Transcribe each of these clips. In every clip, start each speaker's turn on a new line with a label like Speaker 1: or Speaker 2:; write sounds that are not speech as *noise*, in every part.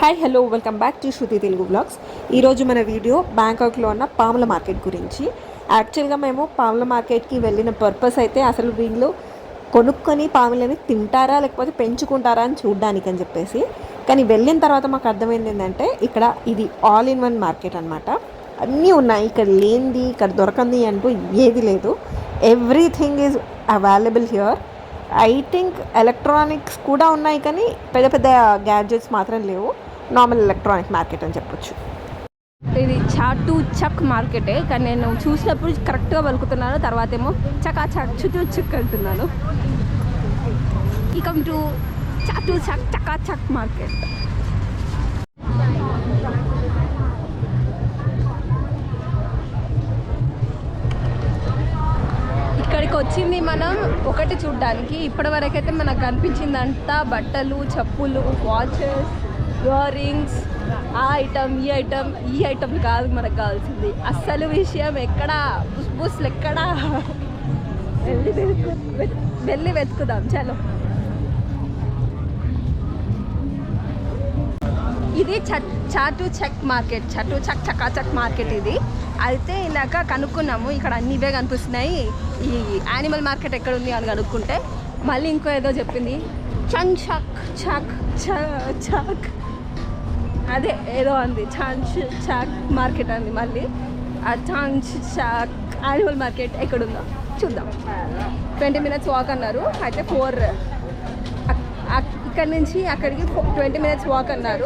Speaker 1: Hi hello welcome back to Shruti Telugu blogs ఈరోజు మన video బ్యాంకాక్లో ఉన్న పాముల మార్కెట్ గురించి. యాక్చువల్గా మేము పాముల మార్కెట్కి వెళ్ళిన పర్పస్ అయితే అసలు వీళ్ళు కొనుక్కొని పాములని తింటారా లేకపోతే పెంచుకుంటారా అని చూడడానికి అని చెప్పేసి. కానీ వెళ్ళిన తర్వాత మాకు అర్థమైంది ఏంటంటే ఇక్కడ ఇది ఆల్ ఇన్ వన్ మార్కెట్ అనమాట అన్నీ ఉన్నాయి ఇక్కడ లేనిది ఇక్కడ దొరకంది అంటూ ఏది లేదు. Everything is available here I think electronics కూడా ఉన్నాయి కానీ పెద్ద పెద్ద గ్యాడ్జెట్స్ మాత్రం లేవు. నార్మల్ ఎలక్ట్రానిక్ మార్కెట్ అని చెప్పొచ్చు.
Speaker 2: ఇది చాటు చక్ మార్కెటే కానీ నేను చూసినప్పుడు కరెక్ట్గా పలుకుతున్నాను తర్వాత ఏమో చకా చక్ చుట్టూ చక్ అంటున్నాను. కమ్ టు చాటు చక్ చకా చక్ మార్కెట్. ఇక్కడికి వచ్చింది మనం ఒకటి చూడ్డానికి. ఇప్పటివరకైతే మనకు కనిపించిందంతా బట్టలు చెప్పులు వాచెస్. ఇయర్ రింగ్స్ ఆ ఐటమ్ ఈ ఐటమ్ ఈ ఐటమ్ కాదు మనకు కావాల్సింది. అస్సలు విషయం ఎక్కడ? బుస్ బుస్లు ఎక్కడా? వెళ్ళి వెతుకు వెళ్ళి వెతుకుదాం చలో. ఇది చ- చాటు చెక్ మార్కెట్ చటు చక్ చకాచక్ మార్కెట్ ఇది. అయితే ఇందాక కనుక్కున్నాము ఇక్కడ అన్ని ఇవే కనిపిస్తున్నాయి. ఈ యానిమల్ మార్కెట్ ఎక్కడ ఉంది అని కనుక్కుంటే మళ్ళీ ఇంకో ఏదో చెప్పింది. చన్ చక్ చక్ చ- చక్. అదే ఏదో అంది. చాంచ్ చాక్ మార్కెట్ అంది మళ్ళీ. ఆ చాంచ్ చాక్ యానిమల్ మార్కెట్ ఎక్కడుందో చూద్దాం. ట్వంటీ మినిట్స్ వాక్ అన్నారు. అయితే ఫోర్ ఇక్కడ నుంచి అక్కడికి ట్వంటీ మినిట్స్ వాక్ అన్నారు.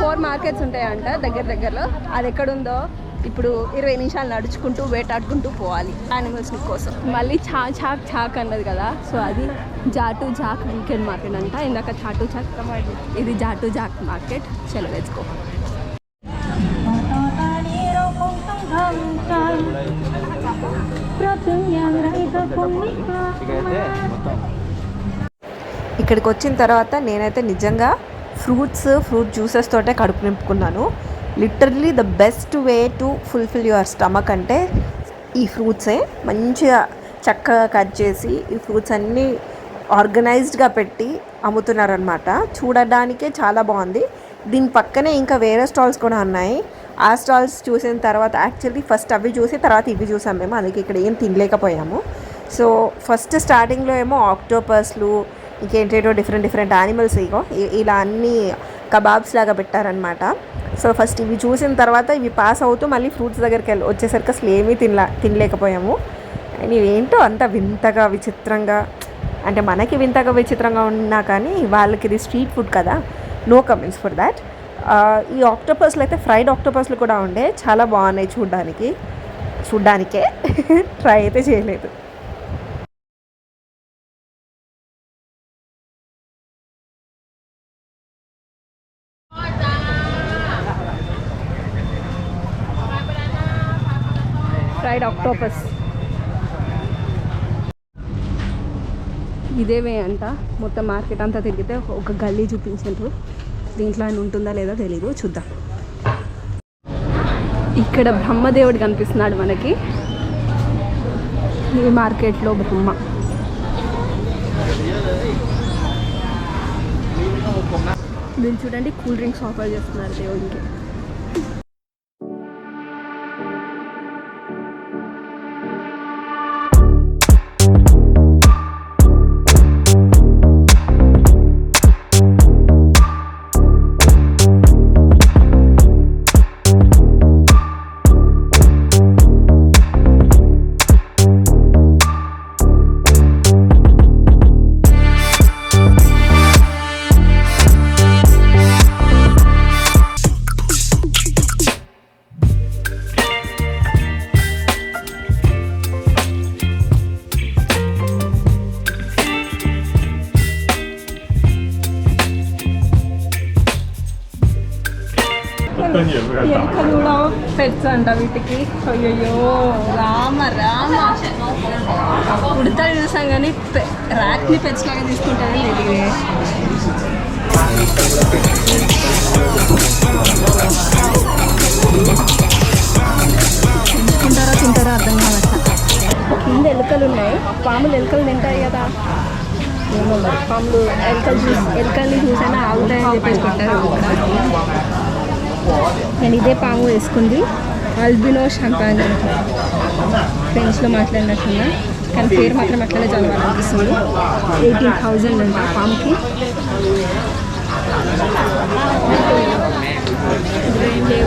Speaker 2: ఫోర్ మార్కెట్స్ ఉంటాయంట దగ్గర దగ్గరలో. అది ఎక్కడుందో ఇప్పుడు ఇరవై నిమిషాలు నడుచుకుంటూ వేటాడుకుంటూ పోవాలి యానిమల్స్ కోసం. మళ్ళీ చా చాక్ చాక్ అన్నది కదా సో అది జాటు జాక్ వీకెండ్ మార్కెట్ అంట. ఇందాక చాటు చాక్ ఇది జాటు జాక్ మార్కెట్.
Speaker 3: చెలవేసుకో
Speaker 1: ఇక్కడికి వచ్చిన తర్వాత నేనైతే నిజంగా ఫ్రూట్స్ ఫ్రూట్ జ్యూసెస్ తోటే కడుపు నింపుకున్నాను. Literally the best way to fulfil your stomach అంటే ఈ ఫ్రూట్సే. మంచిగా చక్కగా కట్ చేసి ఈ ఫ్రూట్స్ అన్నీ ఆర్గనైజ్డ్గా పెట్టి అమ్ముతున్నారనమాట చూడడానికే చాలా బాగుంది. దీని పక్కనే ఇంకా వేరే స్టాల్స్ కూడా ఉన్నాయి. ఆ స్టాల్స్ చూసిన తర్వాత యాక్చువల్లీ ఫస్ట్ అవి చూసి తర్వాత ఇవి చూసాం మేము. అందుకే ఇక్కడ ఏం తినలేకపోయాము. సో ఫస్ట్ స్టార్టింగ్లో ఏమో ఆక్టోపస్లు ఇంకేంటేటో డిఫరెంట్ డిఫరెంట్ యానిమల్స్ ఇగో. ఇలా అన్నీ కబాబ్స్ లాగా పెట్టారనమాట సో ఫస్ట్ ఇవి చూసిన తర్వాత ఇవి పాస్ అవుతూ మళ్ళీ ఫ్రూట్స్ దగ్గరికి వెళ్ళి వచ్చేసరికి అసలు ఏమీ తినలా తినలేకపోయాము. అండ్ ఇవేంటో అంత వింతగా విచిత్రంగా అంటే మనకి వింతగా విచిత్రంగా ఉన్నా కానీ వాళ్ళకి ఇది స్ట్రీట్ ఫుడ్ కదా. నో కమెంట్స్ ఫర్ దాట్ ఈ ఆక్టోపస్లు అయితే ఫ్రైడ్ ఆక్టోపస్లు కూడా ఉండే. చాలా బాగున్నాయి చూడ్డానికి. చూడ్డానికే. *laughs* ట్రై అయితే చేయలేదు.
Speaker 2: ఫ్రైడ్ ఆక్టోపస్ ఇదేవే అంట. మొత్తం మార్కెట్ అంతా తిరిగితే ఒక గల్లీ చూపించారు దీంట్లో అని ఉంటుందా లేదా తెలీదు. చూద్దాం. ఇక్కడ బ్రహ్మదేవుడు కనిపిస్తున్నాడు మనకి. ఈ మార్కెట్లో బ్రహ్మ. వీళ్ళు చూడండి కూల్ డ్రింక్స్ ఆఫర్ చేస్తున్నారు దేవుడికి ఎలుకలు కూడా పెట్స్ అంట వీటికి. అయ్యయ్యో రామ రామ. ఉడతలు చూసాం కానీ రాత్రి పెట్స్ లాగా తీసుకుంటారని తెలియదు తింటారా తింటారా అర్థం కావట్లా? కింద ఎలుకలు ఉన్నాయి. పాములు ఎలుకలు తింటాయి కదా. పాములు ఎలుకలు చూసి ఎలుకల్ని చూసైనా? ఆగుతాయని ఇదే నేను ఇదే పాము వేసుకుంది. అల్బినో షంపాంగ్ ఫ్రెంచ్లో మాట్లాడినట్టున్నా. కానీ పేరు మాత్రం అట్లనే చదవాలనిపిస్తుంది. ఎయిటీన్ థౌజండ్ అంట పాముకి.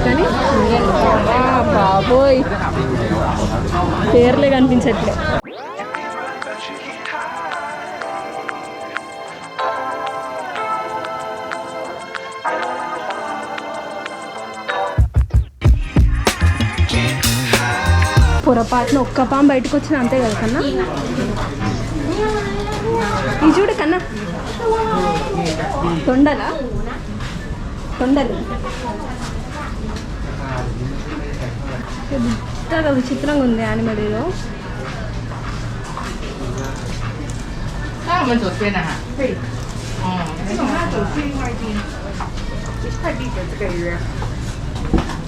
Speaker 2: కానీ బాబోయ్. పేర్లే కనిపించట్లే. పొరపాటున ఒక్క పాము బయటకు వచ్చిన అంతే కదా కన్నా? ఇది చూడు కన్నా. తొండలా? తొండలు. పెద్దగా విచిత్రంగా ఉంది
Speaker 4: యానిమడీలో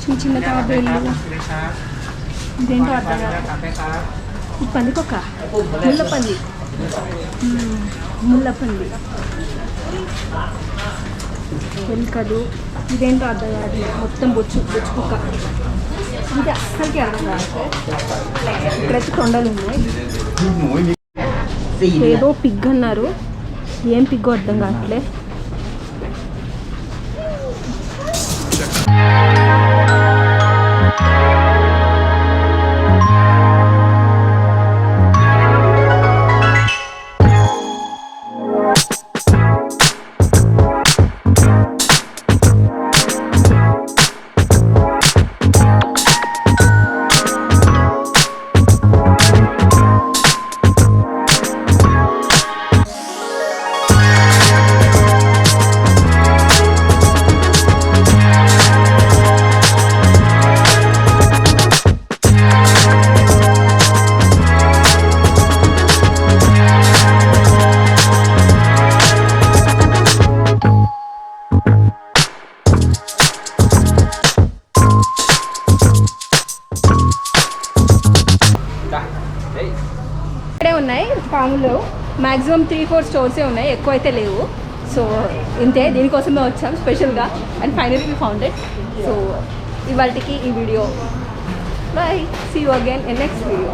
Speaker 2: చిన్న చిన్న కాబట్టి ఇదేంటో అర్థం కాదు. ఈ పందికొక్క. ముళ్ళపల్లి ముళ్ళపల్లి మ్మ్. ఇదేంటో అర్థం కాదు. మొత్తం బొచ్చు బొచ్చుకొక ఇది అస్సలకి అర్థం కాదు. ఇక్కడైతే కొండలు ఉన్నాయి. ఏదో పిగ్ అన్నారు ఏం పిగ్గో అర్థం కావట్లే. పాములు మ్యాక్సిమం త్రీ ఫోర్ స్టోర్సే ఉన్నాయి. ఎక్కువ అయితే లేవు. సో ఇంతే. దీనికోసమే వచ్చాం స్పెషల్గా. అండ్ ఫైనలీ ఫౌండెడ్ సో ఇవాళకి ఈ video. Bye see you again in next video